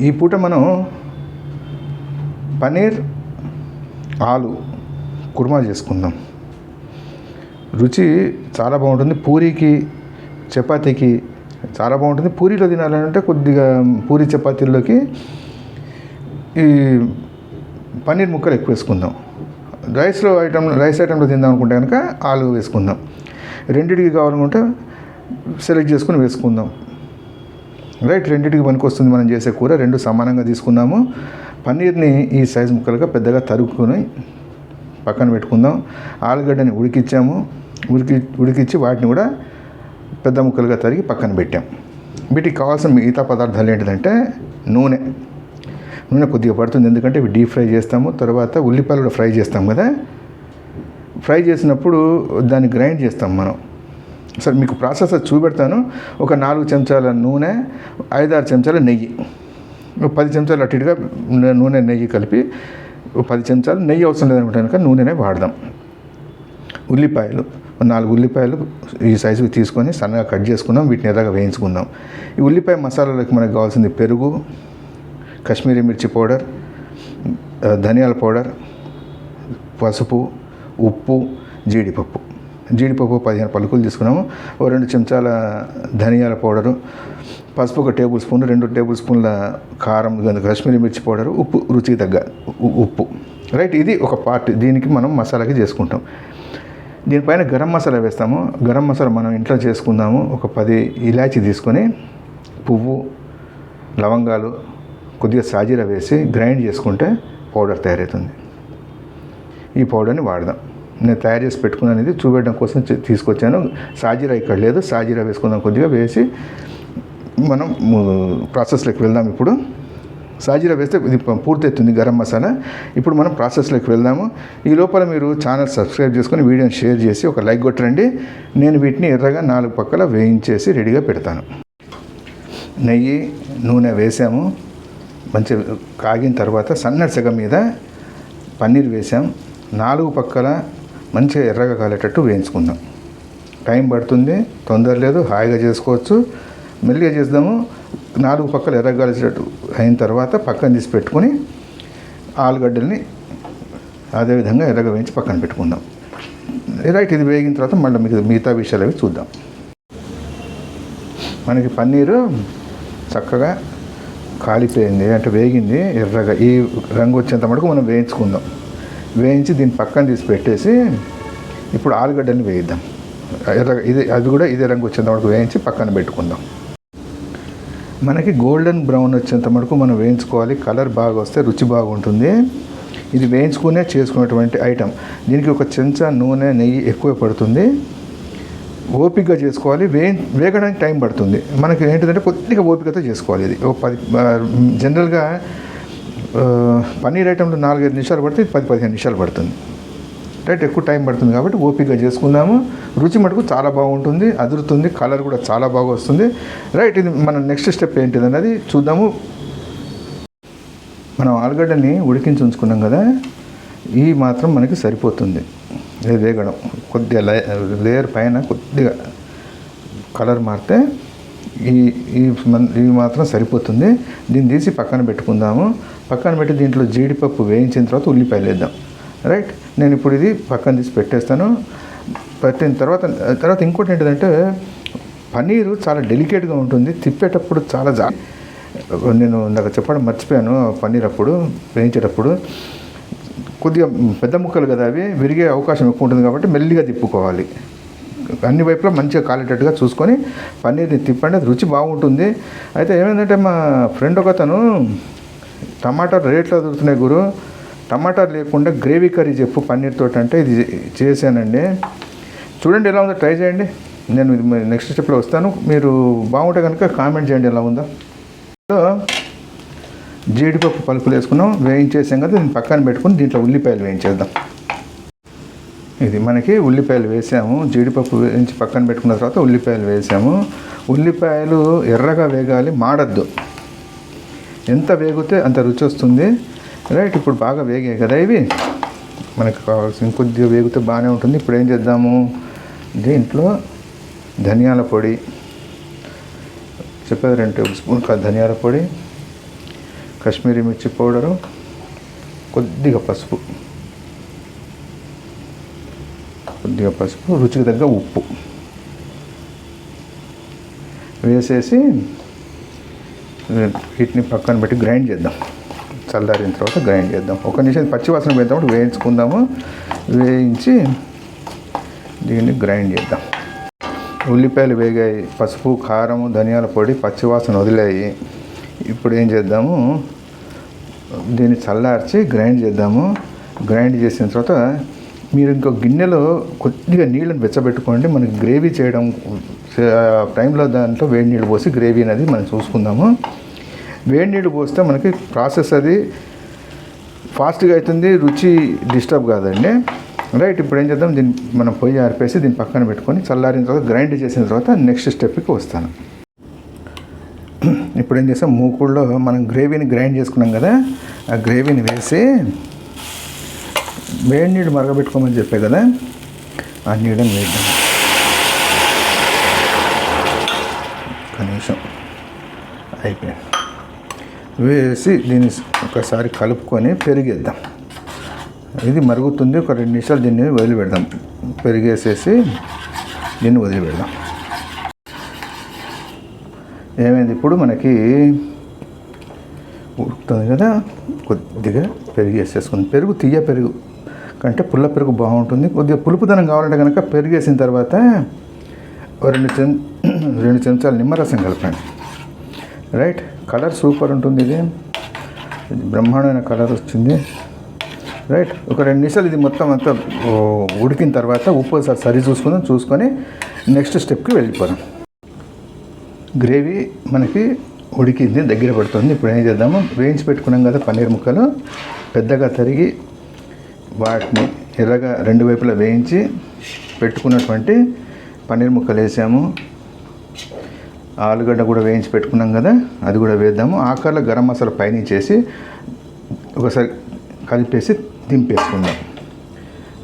ఈ పూట మనం పనీర్ ఆలు కుర్మా చేసుకుందాం. రుచి చాలా బాగుంటుంది. పూరీకి చపాతీకి చాలా బాగుంటుంది. పూరీలో తినాలంటే కొద్దిగా పూరీ చపాతీల్లోకి ఈ పన్నీర్ ముక్కలు ఎక్కువ వేసుకుందాం. రైస్లో ఐటమ్ రైస్ ఐటెంలో తిందాం అనుకుంటే కనుక ఆలు వేసుకుందాం. రెండిటికి కావాలనుకుంటే సెలెక్ట్ చేసుకుని వేసుకుందాం. రైట్ రెండింటికి పనికి వస్తుంది మనం చేసే కూర. రెండు సమానంగా తీసుకున్నాము. పన్నీర్ని ఈ సైజు ముక్కలుగా పెద్దగా తరుక్కుని పక్కన పెట్టుకుందాం. ఆలుగడ్డని ఉడికిచ్చాము. ఉడికి ఉడికిచ్చి వాటిని కూడా పెద్ద ముక్కలుగా తరిగి పక్కన పెట్టాం. వీటికి కావాల్సిన మిగతా పదార్థాలు ఏంటిదంటే నూనె. నూనె కొద్దిగా పడుతుంది. ఎందుకంటే ఇవి డీప్ ఫ్రై చేస్తాము. తర్వాత ఉల్లిపాయలు కూడా ఫ్రై చేస్తాం కదా. ఫ్రై చేసినప్పుడు దాన్ని గ్రైండ్ చేస్తాం మనం. సరే మీకు ప్రాసెస్ చూపెడతాను. ఒక నాలుగు చెంచాల నూనె ఐదారు చెంచాల నెయ్యి. ఒక పది చెంచాలు అటు ఇటుగా నూనె నెయ్యి కలిపి పది చెంచాలు నెయ్యి అవసరం లేదనుకుంటే కనుక నూనెనే వాడదాం. ఉల్లిపాయలు నాలుగు ఉల్లిపాయలు ఈ సైజుకి తీసుకొని సన్నగా కట్ చేసుకుందాం వీటిని ఎర్రగా వేయించుకుందాం. ఈ ఉల్లిపాయ మసాలాలకు మనకు కావాల్సింది పెరుగు కాశ్మీరీ మిర్చి పౌడర్ ధనియాల పౌడర్ పసుపు ఉప్పు జీడిపప్పు. జీడిపప్పు పదిహేను పలుకులు తీసుకున్నాము. ఓ రెండు చెంచాల ధనియాల పౌడరు పసుపు ఒక టేబుల్ స్పూన్ రెండు టేబుల్ స్పూన్ల కారం కాశ్మీరీ మిర్చి పౌడరు ఉప్పు రుచికి తగ్గ ఉ- ఉప్పు. రైట్ ఇది ఒక పార్ట్ దీనికి మనం మసాలాకి చేసుకుంటాం. దీనిపైన గరం మసాలా వేస్తాము. గరం మసాలా మనం ఇంట్లో చేసుకుందాము. ఒక పది ఇలాచి తీసుకొని పువ్వు లవంగాలు కొద్దిగా సాజీర వేసి గ్రైండ్ చేసుకుంటే పౌడర్ తయారవుతుంది. ఈ పౌడర్ని వాడదాం. నేను తయారు చేసి పెట్టుకున్నాను అనేది చూపెట్టడం కోసం తీసుకొచ్చాను. సాజీరా ఇక్కడ లేదు. సాజీరా వేసుకుందాం కొద్దిగా వేసి మనం ప్రాసెస్లోకి వెళ్దాం ఇప్పుడు. సాజీరా వేస్తే ఇది పూర్తవుతుంది గరం మసాలా. ఇప్పుడు మనం ప్రాసెస్లోకి వెళ్దాము. ఈ లోపల మీరు ఛానల్ సబ్స్క్రైబ్ చేసుకొని వీడియోని షేర్ చేసి ఒక లైక్ కొట్టండి. నేను వీటిని ఎర్రగా నాలుగు పక్కల వేయించేసి రెడీగా పెడతాను. నెయ్యి నూనె వేసాము. మంచి కాగిన తర్వాత సన్నటి సగం మీద పన్నీర్ వేసాం. నాలుగు పక్కల మంచిగా ఎర్రగా కాలేటట్టు వేయించుకుందాం. టైం పడుతుంది తొందర లేదు హాయిగా చేసుకోవచ్చు. మెల్లిగా చేద్దాము. నాలుగు పక్కల ఎర్రగా కాలేటట్టు అయిన తర్వాత పక్కన తీసి పెట్టుకొని ఆలుగడ్డల్ని అదేవిధంగా ఎర్రగా వేయించి పక్కన పెట్టుకుందాం. రైట్ ఇది వేగిన తర్వాత మళ్ళీ మీకు మిగతా విషయాలు అవి చూద్దాం. మనకి పన్నీరు చక్కగా కాలిపోయింది అంటే వేగింది ఎర్రగా. ఈ రంగు వచ్చేంత మటుకు మనం వేయించుకుందాం. వేయించి దీన్ని పక్కన తీసి పెట్టేసి ఇప్పుడు ఆలుగడ్డని వేయిద్దాం. ఎర్ర ఇది అది కూడా ఇదే రంగు వచ్చేంత వరకు వేయించి పక్కన పెట్టుకుందాం. మనకి గోల్డెన్ బ్రౌన్ వచ్చేంత మటుకు మనం వేయించుకోవాలి. కలర్ బాగా వస్తే రుచి బాగుంటుంది. ఇది వేయించుకునే చేసుకునేటువంటి ఐటెం. దీనికి ఒక చెంచా నూనె నెయ్యి ఎక్కువ పడుతుంది. ఓపికగా చేసుకోవాలి. వే వేగడానికి టైం పడుతుంది. మనకి ఏంటిదంటే కొద్దిగా ఓపికతో చేసుకోవాలి ఇది. ఒక పది జనరల్గా పన్నీర్ ఐటెంలో నాలుగైదు నిమిషాలు పడితే పది పదిహేను నిమిషాలు పడుతుంది. రైట్ ఎక్కువ టైం పడుతుంది కాబట్టి ఓపికగా చేసుకుందాము. రుచి మటుకు చాలా బాగుంటుంది అదురుతుంది కలర్ కూడా చాలా బాగా వస్తుంది. రైట్ ఇది మన నెక్స్ట్ స్టెప్ ఏంటిది అన్నది చూద్దాము. మనం ఆలుగడ్డని ఉడికించి ఉంచుకున్నాం కదా ఈ మాత్రం మనకి సరిపోతుంది. వేగడం కొద్దిగా లే లేయర్ పైన కొద్దిగా కలర్ మారితే ఈ ఈ మాత్రం సరిపోతుంది. దీన్ని తీసి పక్కన పెట్టుకుందాము. పక్కన పెట్టి దీంట్లో జీడిపప్పు వేయించిన తర్వాత ఉల్లిపాయలు వేద్దాం. రైట్ నేను ఇప్పుడు ఇది పక్కన తీసి పెట్టేస్తాను. పెట్టిన తర్వాత తర్వాత ఇంకోటి ఏంటంటే పన్నీరు చాలా డెలికేట్గా ఉంటుంది. తిప్పేటప్పుడు చాలా జా నేను ఇందాక చెప్పడం మర్చిపోయాను పన్నీర్ అప్పుడు వేయించేటప్పుడు. కొద్దిగా పెద్ద ముక్కలు కదా అవి విరిగే అవకాశం ఎక్కువ ఉంటుంది కాబట్టి మెల్లిగా తిప్పుకోవాలి. అన్ని వైపులా మంచిగా కాలేటట్టుగా చూసుకొని పన్నీర్ని తిప్పండి అది రుచి బాగుంటుంది. అయితే ఏమైందంటే మా ఫ్రెండ్ ఒకతను టమాటా రేట్లు దొరుకుతున్నాయి గురు. టమాటా లేకుండా గ్రేవీ కర్రీ చెప్పు పన్నీర్ అంటే ఇది చేశానండి. చూడండి ఎలా ఉందో ట్రై చేయండి. నేను నెక్స్ట్ స్టెప్లో వస్తాను. మీరు బాగుంటే కనుక కామెంట్ చేయండి ఎలా ఉందో. సో జీడిపప్పు పలుకులు వేసుకున్నాం. వేయించేసాం కదా దీన్ని పక్కన పెట్టుకుని దీంట్లో ఉల్లిపాయలు వేయించేద్దాం. ఇది మనకి ఉల్లిపాయలు వేసాము. జీడిపప్పు వేయించి పక్కన పెట్టుకున్న తర్వాత ఉల్లిపాయలు వేసాము. ఉల్లిపాయలు ఎర్రగా వేగాలి మాడద్దు. ఎంత వేగితే అంత రుచి వస్తుంది. రైట్ ఇప్పుడు బాగా వేగాయి కదా ఇవి. మనకు కావాల్సిన కొద్దిగా వేగితే బాగానే ఉంటుంది. ఇప్పుడు ఏం చేద్దాము? దీంట్లో ధనియాల పొడి చెప్పేది రెండు టేబుల్ స్పూన్ ధనియాల పొడి కాశ్మీరీ మిర్చి పౌడరు కొద్దిగా పసుపు. కొద్దిగా పసుపు రుచికి తగ్గ ఉప్పు. వేసేసి వీటిని పక్కన పెట్టి గ్రైండ్ చేద్దాం. చల్లారిన తర్వాత గ్రైండ్ చేద్దాం. ఒక నిమిషం పచ్చివాసన పోయినప్పుడు వేయించుకుందాము. వేయించి దీన్ని గ్రైండ్ చేద్దాం. ఉల్లిపాయలు వేగాయి. పసుపు కారం ధనియాల పొడి పచ్చివాసన వదిలాయి. ఇప్పుడు ఏం చేద్దాము? దీన్ని చల్లార్చి గ్రైండ్ చేద్దాము. గ్రైండ్ చేసిన తర్వాత మీరు ఇంకో గిన్నెలో కొద్దిగా నీళ్ళని వెచ్చబెట్టుకోండి. మనకి గ్రేవీ చేయడం టైంలో దాంట్లో వేడి నీళ్ళు పోసి గ్రేవీ అనేది మనం చూసుకుందాము. వేడి నీళ్ళు పోస్తే మనకి ప్రాసెస్ అది ఫాస్ట్గా అవుతుంది రుచి డిస్టర్బ్ కాదండి. రైట్ ఇప్పుడు ఏం చేద్దాం? దీన్ని మనం పొయ్యి ఆరిపేసి దీన్ని పక్కన పెట్టుకొని చల్లారిన తర్వాత గ్రైండ్ చేసిన తర్వాత నెక్స్ట్ స్టెప్కి వస్తాను. ఇప్పుడు ఏం చేస్తాం మూకుడులో మనం గ్రేవీని గ్రైండ్ చేసుకున్నాం కదా ఆ గ్రేవీని వేసి వేడి నీళ్ళు మరగబెట్టుకోమని చెప్పే కదా ఆ నీడని వేద్దాం. కనీసం అయిపోయింది. వేసి దీన్ని ఒకసారి కలుపుకొని పెరిగేద్దాం. ఇది మరుగుతుంది ఒక రెండు నిమిషాలు దీన్ని వదిలిపెడదాం. పెరిగేసేసి దీన్ని వదిలిపెడదాం. ఏమైంది? ఇప్పుడు మనకి ఉడుకుతుంది కదా కొద్దిగా పెరుగు వేసేసుకుంది పెరుగు తీయ పెరుగు. కంటే పుల్ల పెరుగు బాగుంటుంది. కొద్దిగా పులుపుదనం కావాలంటే కనుక పెరిగేసిన తర్వాత రెండు చెం రెండు చెంచాలు నిమ్మరసం కలపండి. రైట్? కలర్ సూపర్ ఉంటుంది ఇది. బ్రహ్మాండమైన కలర్ వచ్చింది. రైట్? ఒక రెండు నిమిషాలు ఇది మొత్తం అంతా ఉడికిన తర్వాత ఉప్పు సరి చూసుకుందాం. చూసుకొని నెక్స్ట్ స్టెప్కి వెళ్ళిపోదాం. గ్రేవీ మనకి ఉడికింది దగ్గర పడుతుంది. ఇప్పుడు ఏం చేద్దాము? వేయించి పెట్టుకున్నాం కదా పన్నీర్ ముక్కలు. పెద్దగా తరిగి వాటిని ఎర్రగా రెండు వైపులా వేయించి పెట్టుకున్నటువంటి పన్నీర్ ముక్కలు వేసాము. ఆలుగడ్డ కూడా వేయించి పెట్టుకున్నాం కదా అది కూడా వేద్దాము. ఆఖరిలో గరం మసాలా పైన చేసి ఒకసారి కలిపేసి దింపేసుకుందాం.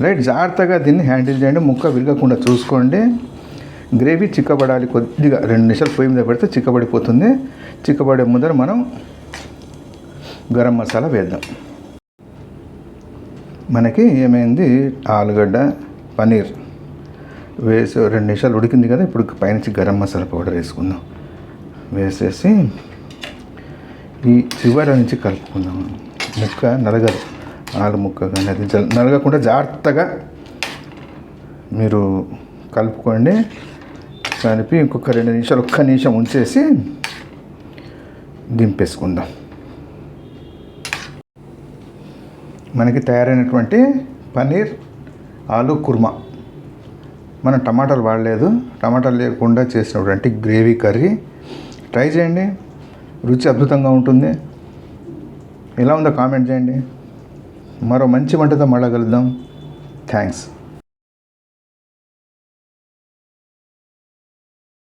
రైట్ జాగ్రత్తగా దీన్ని హ్యాండిల్ చేయండి. ముక్క విరగకుండా చూసుకోండి. గ్రేవీ చిక్కబడాలి కొద్దిగా రెండు నిమిషాలు పొయ్యి మీద పెడితే చిక్కబడిపోతుంది. చిక్కబడే ముందర మనం గరం మసాలా వేద్దాం. మనకి ఏమైంది? ఆలుగడ్డ పన్నీర్ వేసి రెండు నిమిషాలు ఉడికింది కదా ఇప్పుడు పైనుంచి గరం మసాలా పౌడర్ వేసుకుందాం. వేసేసి ఈ చివరి నుంచి కలుపుకుందాం. ముక్క నలగదు. ఆలు ముక్క కానీ అది జ- నలగకుండా జాగ్రత్తగా మీరు కలుపుకోండి. కలిపి ఇంకొక రెండు నిమిషాలు ఒక్క నిమిషం ఉంచేసి దింపేసుకుందాం. మనకి తయారైనటువంటి పన్నీర్ ఆలు కుర్మా. మనం టమాటాలు వాడలేదు. టమాటాలు లేకుండా చేసినటువంటి గ్రేవీ కర్రీ. ట్రై చేయండి. రుచి అద్భుతంగా ఉంటుంది. ఎలా ఉందో కామెంట్ చేయండి. మరో మంచి వంటతో మళ్ళా కలుద్దాం. థ్యాంక్స్.